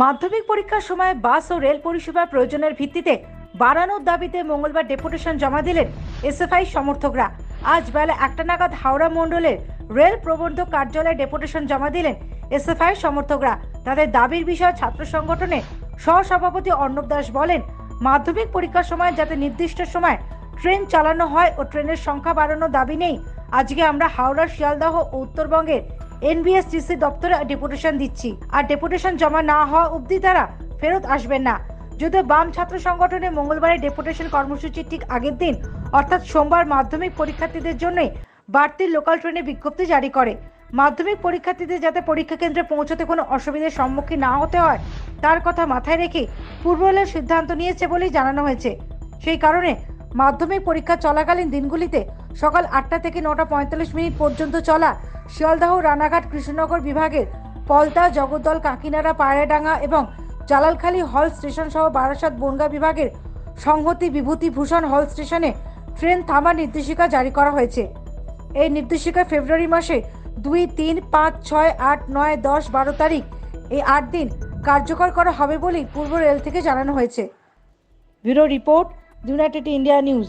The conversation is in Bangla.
মাধ্যমিক পরীক্ষার সময় বাস ও রেল পরিষেবা প্রয়োজনের ভিত্তিতে বাড়ানোর দাবিতে মঙ্গলবার ডেপুটেশন জমা দিলেন এসএফআই সমর্থকরা। আজ বেলা একটা নাগাদ হাওড়া মণ্ডলের রেল প্রবন্ধক কার্যালয়ে ডেপুটেশন জমা দিলেন এসএফআই সমর্থকরা। তাদের দাবির বিষয়ে ছাত্র সংগঠনে সহসভাপতি অর্ণব দাস বলেন, মাধ্যমিক পরীক্ষার সময় যাতে নির্দিষ্ট সময় ট্রেন চালানো হয় ও ট্রেনের সংখ্যা বাড়ানোর দাবি নেই, আজকে আমরা হাওড়া শিয়ালদহ ও উত্তরবঙ্গের এনবিএসটিসি দপ্তরে ডেপুটেশন দিচ্ছি। আর ডেপুটেশন জমা না হওয়া অবধি তারা ফেরত আসবেন না। যদিও বাম ছাত্র সংগঠনের মঙ্গলবারের ডেপুটেশন কর্মসূচির ঠিক আগের দিন, অর্থাৎ সোমবার মাধ্যমিক পরীক্ষার্থীদের জন্য বাড়তি লোকাল ট্রেনে বিজ্ঞপ্তি জারি করে। মাধ্যমিক পরীক্ষার্থীদের যাতে পরীক্ষা কেন্দ্রে পৌঁছতে কোনো অসুবিধার সম্মুখীন না হতে হয়, তার কথা মাথায় রেখে পূর্ব রেলের সিদ্ধান্ত নিয়েছে বলেই জানানো হয়েছে। সেই কারণে মাধ্যমিক পরীক্ষা চলাকালীন দিনগুলিতে সকাল আটটা থেকে নটা পঁয়তাল্লিশ মিনিট পর্যন্ত চলা শিয়ালদাহ রানাঘাট কৃষ্ণনগর বিভাগের পলতা, জগদ্দল, কাকিনাড়া, পায়রাডাঙ্গা এবং জালালখালী হল স্টেশন সহ বারাসাত বনগা বিভাগের সংহতি বিভূতি ভূষণ হল স্টেশনে ট্রেন থামার নির্দেশিকা জারি করা হয়েছে। এই নির্দেশিকা ফেব্রুয়ারি মাসে দুই, তিন, পাঁচ, ছয়, আট, নয়, দশ, বারো তারিখ এই আট দিন কার্যকর করা হবে বলেই পূর্ব রেল থেকে জানানো হয়েছে। Bureau report, United India news.